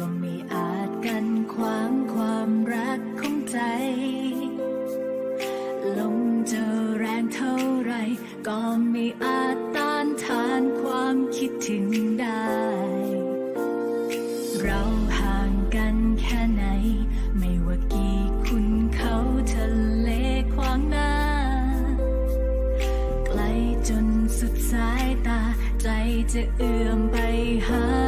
ก็ไม่อาจกันความความรักของใจ ลมจะแรงเท่าไร ก็ไม่อาจต้านทานความคิดถึงได้ เราห่างกันแค่ไหน ไม่ว่ากี่คุณเขาทะเลควางหน้า ไกลจนสุดสายตา ใจจะเอื้อมไปหา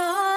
Oh.